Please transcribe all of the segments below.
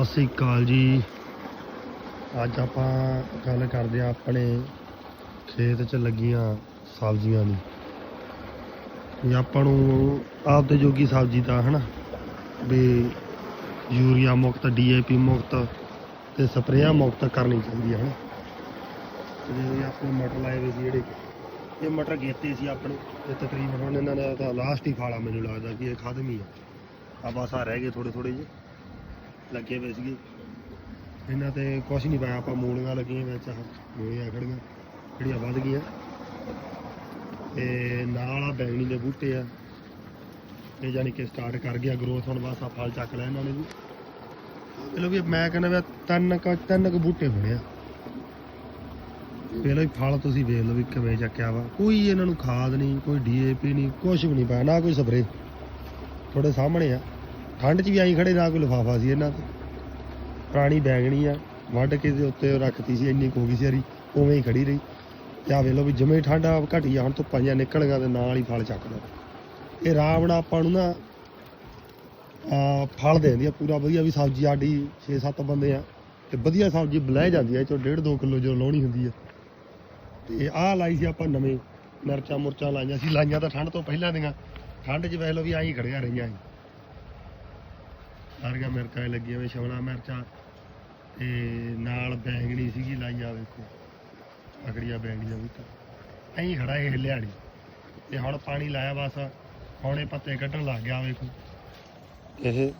ਸਤਿ ਸ੍ਰੀ ਅਕਾਲ ਜੀ। ਅੱਜ ਆਪਾਂ ਗੱਲ ਕਰਦੇ ਆ ਆਪਣੇ ਖੇਤ 'ਚ ਲੱਗੀਆਂ ਸਬਜ਼ੀਆਂ ਦੀ। ਵੀ ਆਪਾਂ ਨੂੰ ਆਪਦੇ ਜੋਗੀ ਸਬਜ਼ੀ ਦਾ ਹਨਾ? ਵੀ ਯੂਰੀਆ ਮੁਕਤ ਡੀਏਪੀ ਮੁਕਤ ਤੇ ਸਪਰੇਆਂ ਮੁਕਤ ਕਰਨੀ ਚਾਹੀਦੀ ਹੈ ਹਨਾ? ਤੇ ਜਿਹੜੇ ਆਪਣੇ ਮਟਰ ਲਾਏ ਹੋਏ ਸੀ ਜਿਹੜੇ, ਇਹ ਮਟਰ ਗੇਤੇ ਸੀ ਆਪਣੇ, ਤੇ ਤਕਰੀਬਨ ਹੁਣ ਇਹਨਾਂ ਦਾ ਤਾਂ ਲਾਸਟ ਹੀ ਫਾਲਾ ਮੈਨੂੰ ਲੱਗਦਾ ਕਿ ਇਹ ਖਤਮ ਹੀ ਆ। ਆ ਬਸ ਆ ਰਹਿ ਗਏ ਥੋੜੇ ਥੋੜੇ ਜਿਹੇ। ਲੱਗੇ ਹੋਏ ਸੀਗੇ। ਇਹਨਾਂ ਤੇ ਕੁਛ ਨਹੀਂ ਪਾਇਆ ਆਪਾਂ ਮੂਲੀਆਂ ਲੱਗੀਆਂ ਵਿੱਚ ਆਹ ਮੂਲੀਆਂ ਖੜੀਆਂ ਜਿਹੜੀਆਂ ਵੱਧ ਗਈਆਂ। ਤੇ ਨਾਲ ਆ ਬੈਂਗਣੀ ਦੇ ਬੂਟੇ ਆ। ਇਹ ਜਾਨੀ ਕਿ ਸਟਾਰਟ ਕਰ ਗਿਆ ਗਰੋਥ ਹੁਣ ਬਸ ਆ ਫਲ ਚੱਕ ਲਿਆ ਇਹਨਾਂ ਨੇ ਵੀ। ਚਲੋ ਵੀ ਮੈਂ ਕਹਿੰਦਾ ਵੀ ਤਿੰਨ ਕੁ ਤਿੰਨ ਕੁ ਬੂਟੇ ਹੋਣੇ ਆ। ਪਹਿਲਾਂ ਹੀ ਫਲ ਤੁਸੀਂ ਵੇਖ ਲਓ ਵੀ ਕਿਵੇਂ ਚੱਕਿਆ ਵਾ। ਕੋਈ ਇਹਨਾਂ ਨੂੰ ਖਾਦ ਨਹੀਂ ਕੋਈ ਡੀਏਪੀ ਨਹੀਂ ਕੁਝ ਵੀ ਨਹੀਂ ਪਾਇਆ ਨਾ ਕੋਈ ਸਪਰੇ ਤੁਹਾਡੇ ਸਾਹਮਣੇ ਆ। ਠੰਡ 'ਚ ਵੀ ਆਈ ਖੜੇ, ਨਾ ਕੋਈ ਲਿਫਾਫਾ ਸੀ ਇਹਨਾਂ ਤੇ। ਪੁਰਾਣੀ ਬੈਗਣੀ ਆ, ਵੱਢ ਕੇ ਦੇ ਉੱਤੇ ਰੱਖਤੀ ਸੀ, ਇੰਨੀ ਕੁ ਹੋ ਗਈ ਸੀ ਹਰੀ, ਉਵੇਂ ਹੀ ਖੜੀ ਰਹੀ। ਤੇ ਆ ਵੇਖ ਲਓ ਵੀ ਜਿਵੇਂ ਠੰਡ ਘਟੀ ਆ, ਹੁਣ ਧੁੱਪਾਂ ਜਿਹੀਆਂ ਨਿਕਲ ਗਈਆਂ ਤੇ ਨਾਲ ਹੀ ਫਲ ਚੱਕਦਾ ਇਹ ਰਾਵਣਾ ਆਪਾਂ ਨੂੰ ਨਾ ਆ ਫਲ ਦੇ ਦਿੰਦੀ ਆ, ਪੂਰਾ ਵਧੀਆ ਵੀ ਸਬਜ਼ੀ ਆਡੀ 6-7 ਬੰਦੇ ਆ, ਤੇ ਵਧੀਆ ਸਬਜ਼ੀ ਬਲਹਿ ਜਾਂਦੀ ਆ, ਇਹ ਚੋਂ 1.5-2 ਕਿਲੋ ਜੋ ਲਾਉਣੀ ਹੁੰਦੀ ਆ। ਤੇ ਆਹ ਲਾਈ ਸੀ ਆਪਾਂ ਨਵੇਂ ਮਿਰਚਾਂ ਮੁਰਚਾਂ ਲਾਈਆਂ ਸੀ, ਲਾਈਆਂ ਤਾਂ ਠੰਡ ਤੋਂ ਪਹਿਲਾਂ ਦੀਆਂ, ਠੰਡ 'ਚ ਵੇਖ ਲਓ ਵੀ ਆਹੀ ਖੜੀਆਂ ਰਹੀਆਂ ਸੀ। ਸਾਰੀਆਂ ਮਿਰਚਾਂ ਲੱਗੀਆਂ ਹੋਈਆਂ, ਸ਼ਿਮਲਾ ਮਿਰਚਾਂ ਤੇ ਨਾਲ ਬੈਂਗਣੀ ਸੀਗੀ ਲਾਈ ਆ ਵੇਖੋ ਅਗੜੀਆਂ ਬੈਂਗਣੀਆਂ ਵੀ ਤਾਂ। ਐਂ ਖੜਾ ਇਹ ਹਿੱਲਿਆ ਨੀ ਤੇ ਹੁਣ ਪਾਣੀ ਲਾਇਆ ਬਸ, ਹੁਣੇ ਪੱਤੇ ਕੱਢਣ ਲੱਗ ਗਿਆ ਵੇਖੋ। ਇਹ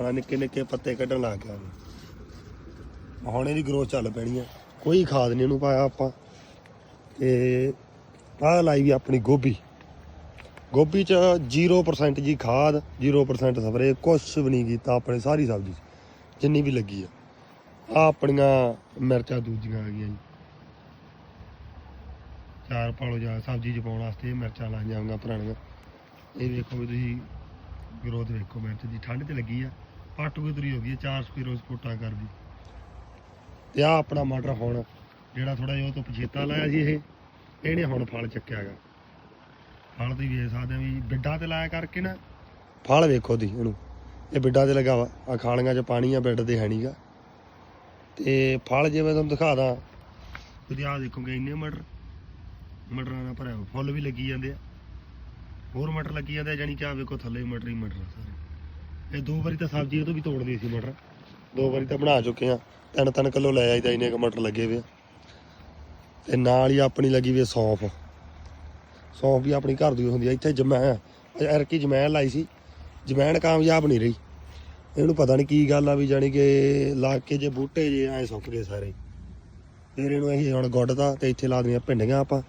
ਆ ਨਿੱਕੇ ਨਿੱਕੇ ਪੱਤੇ ਕੱਢਣ ਲੱਗ ਗਿਆ। ਵੇ। ਹੁਣ ਇਹਦੀ ਗਰੋਥ ਚੱਲ ਪੈਣੀ ਆ। ਕੋਈ ਖਾਦ ਨਹੀਂ ਇਹਨੂੰ ਪਾਇਆ ਆਪਾਂ। ਤੇ ਆਹ ਲਾਈ ਵੀ ਆਪਣੀ ਗੋਭੀ। ਗੋਭੀ ਚ 0% ਜੀ ਖਾਦ 0% ਸਪਰੇ ਕੁਛ ਵੀ ਨਹੀਂ ਕੀਤਾ ਆਪਣੇ ਸਾਰੀ ਸਬਜ਼ੀ 'ਚ, ਜਿੰਨੀ ਵੀ ਲੱਗੀ ਆ। ਆ ਆਪਣੀਆਂ ਮਿਰਚਾਂ ਦੂਜੀਆਂ ਆ ਗਈਆਂ ਜੀ। ਚਾਰ ਪਾਲੋ ਜਾ ਸਬਜ਼ੀ ਚ ਪਾਉਣ ਵਾਸਤੇ ਇਹ ਮਿਰਚਾਂ ਲਾਈਆਂ ਹੋਈਆਂ ਪੁਰਾਣੀਆਂ। ਇਹ ਵੇਖੋ ਵੀ ਤੁਸੀਂ ਗਰੋਥ ਵੇਖੋ ਮਿਰਚ ਦੀ ਠੰਡ 'ਚ ਲੱਗੀ ਆ ਪੱਟ ਗੁਦਰੀ ਹੋ ਗਈ ਹੈ, ਚਾਰ ਸਪੀਰੋ ਸਪੋਟਾਂ ਕਰਦੀ ਤੇ ਆ ਆਪਣਾ ਮਟਰ ਹੁਣ ਜਿਹੜਾ ਥੋੜਾ ਜਿਹਾ ਉਹ ਤੋਂ ਪਛੇਤਾ ਲਾਇਆ ਸੀ ਇਹ ਇਹਨੇ ਹੁਣ ਫਲ ਚੱਕਿਆਗਾ ਫਲ ਤੁਸੀਂ ਵੇਖ ਸਕਦੇ ਹੋ ਵੀ ਬਿੱਡਾਂ ਤੇ ਲਾਇਆ ਕਰਕੇ ਨਾ। ਫਲ ਵੇਖੋ ਦੀ ਇਹਨੂੰ। ਇਹ ਬਿੱਡਾਂ ਤੇ ਲੱਗਾ ਵਾ। ਆ ਖਾਲੀਆਂ 'ਚ ਪਾਣੀ ਆ ਬਿੱਡ ਤੇ ਹੈ ਨਹੀਂਗਾ ਤੇ ਫਲ ਜਿਵੇਂ ਤੁਹਾਨੂੰ ਦਿਖਾ ਦਾਂ। ਤੁਸੀਂ ਆਹ ਦੇਖੋਗੇ ਇੰਨੇ ਮਟਰ। ਮਟਰਾਂ ਦਾ ਭਰਿਆ ਫੁੱਲ ਵੀ ਲੱਗੀ ਜਾਂਦੇ ਆ। ਹੋਰ ਮਟਰ ਲੱਗੀ ਜਾਂਦੇ ਆ ਜਾਨੀ ਕਿ ਆ ਵੇਖੋ ਥੱਲੇ ਮਟਰ ਹੀ ਮਟਰ ਆ ਸਾਰੇ। ਇਹ ਦੋ ਵਾਰੀ ਤਾਂ ਸਬਜ਼ੀ ਇਹ ਤੋਂ ਵੀ ਤੋੜਦੇ ਸੀ ਮਟਰ। ਦੋ ਵਾਰੀ ਤਾਂ ਬਣਾ ਚੁੱਕੇ ਆ। ਤਿੰਨ ਤਿੰਨ ਕਿਲੋ ਲੈ ਆਈਦਾ ਇੰਨੇ ਕੁ ਮਟਰ ਲੱਗੇ ਵੇ ਆ। ਤੇ ਨਾਲ ਹੀ ਆਪਣੀ ਲੱਗੀ ਵੀ ਸੌਂਫ। ਸੌਂਫ ਵੀ ਆਪਣੀ ਘਰ ਦੀ ਹੁੰਦੀ ਆ, ਇੱਥੇ ਜਮੈਣ ਐਰਕੀ ਜਮੈਣ ਲਾਈ ਸੀ। ਜਮੈਣ ਕਾਮਯਾਬ ਨਹੀਂ ਰਹੀ। ਇਹਨੂੰ ਪਤਾ ਨਹੀਂ ਕੀ ਗੱਲ ਆ ਵੀ ਜਾਣੀ ਕਿ ਲਾ ਕੇ ਜੇ ਬੂਟੇ ਜੇ ਐ ਸੁੱਕ ਗਏ ਸਾਰੇ। ਫਿਰ ਇਹਨੂੰ ਅਸੀਂ ਹੁਣ ਗੁੱਡਦਾ ਤੇ ਇੱਥੇ ਲਾ ਦਿੰਦੀਆਂ ਭਿੰਡੀਆਂ ਆਪਾਂ।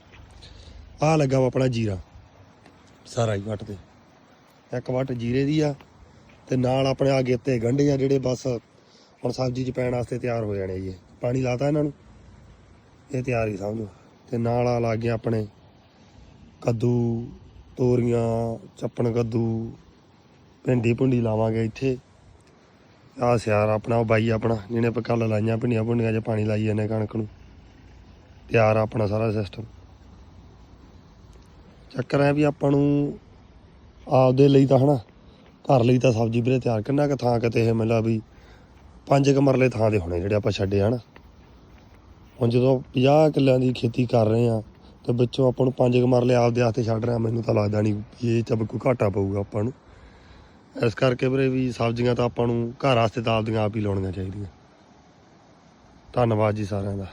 ਆਹ ਲੱਗਾ ਵਾ ਆਪਣਾ ਜੀਰਾ। ਸਾਰਾ ਹੀ ਵੱਟ ਤੇ। ਇੱਕ ਵੱਟ ਜੀਰੇ ਦੀ ਆ ਤੇ ਨਾਲ ਆਪਣੇ ਆ ਗੇਤੇ ਗੰਢੇ ਆ ਜਿਹੜੇ ਬਸ ਹੁਣ ਸਬਜ਼ੀ 'ਚ ਪੈਣ ਵਾਸਤੇ ਤਿਆਰ ਹੋ ਜਾਣੇ ਜੀ। ਇਹ। ਪਾਣੀ ਲਾਤਾ ਇਹਨਾਂ ਨੂੰ। ਇਹ ਤਿਆਰ ਹੀ ਸਮਝੋ। ਤੇ ਨਾਲ ਆ ਲੱਗ ਗਏ ਆਪਣੇ ਕੱਦੂ, ਤੋਰੀਆਂ, ਚੱਪਣ ਕੱਦੂ, ਭਿੰਡੀ ਭੁੰਡੀ ਲਾਵਾਂਗੇ ਇੱਥੇ। ਆ ਸਿਆਰ ਆਪਣਾ, ਉਹ ਬਾਈ ਆਪਣਾ, ਜਿਹਨੇ ਆਪਾਂ ਕੱਲ ਲਾਈਆਂ ਭਿੰਡੀਆਂ ਭੁੰਡੀਆਂ 'ਚ ਪਾਣੀ ਲਾਈ ਜਾਂਦੇ ਕਣਕ ਨੂੰ। ਤਿਆਰ ਆਪਣਾ ਸਾਰਾ ਸਿਸਟਮ ਚੱਕਰ ਹੈ ਵੀ ਆਪਾਂ ਨੂੰ ਆਪਦੇ ਲਈ ਤਾਂ ਹਨਾ, ਘਰ ਲਈ ਤਾਂ ਸਬਜ਼ੀ ਵੀਰੇ ਤਿਆਰ, ਕਿੰਨਾ ਕੁ ਥਾਂ ਕਿਤੇ ਇਹ ਮਿਲਾ ਵੀ ਪੰਜ ਕੁ ਮਰਲੇ ਥਾਂ ਦੇ ਹੋਣੇ ਜਿਹੜੇ ਆਪਾਂ ਛੱਡੇ ਹਨ। ਹੁਣ ਜਦੋਂ 50 ਕਿੱਲਿਆਂ ਦੀ ਖੇਤੀ ਕਰ ਰਹੇ ਆ ਤੇ ਵਿੱਚੋਂ ਆਪਾਂ ਨੂੰ ਪੰਜ ਕੁ ਮਰਲੇ ਆਪਦੇ ਵਾਸਤੇ ਛੱਡ ਰਿਹਾ, ਮੈਨੂੰ ਤਾਂ ਲੱਗਦਾ ਨਹੀਂ ਵੀ ਇਹ ਚ ਕੋਈ ਘਾਟਾ ਪਊਗਾ ਆਪਾਂ ਨੂੰ। ਇਸ ਕਰਕੇ ਵੀਰੇ ਵੀ ਸਬਜ਼ੀਆਂ ਤਾਂ ਆਪਾਂ ਨੂੰ ਘਰ ਵਾਸਤੇ ਤਾਂ ਆਪਦੀਆਂ ਆਪ ਹੀ ਲਾਉਣੀਆਂ ਚਾਹੀਦੀਆਂ। ਧੰਨਵਾਦ ਜੀ ਸਾਰਿਆਂ ਦਾ।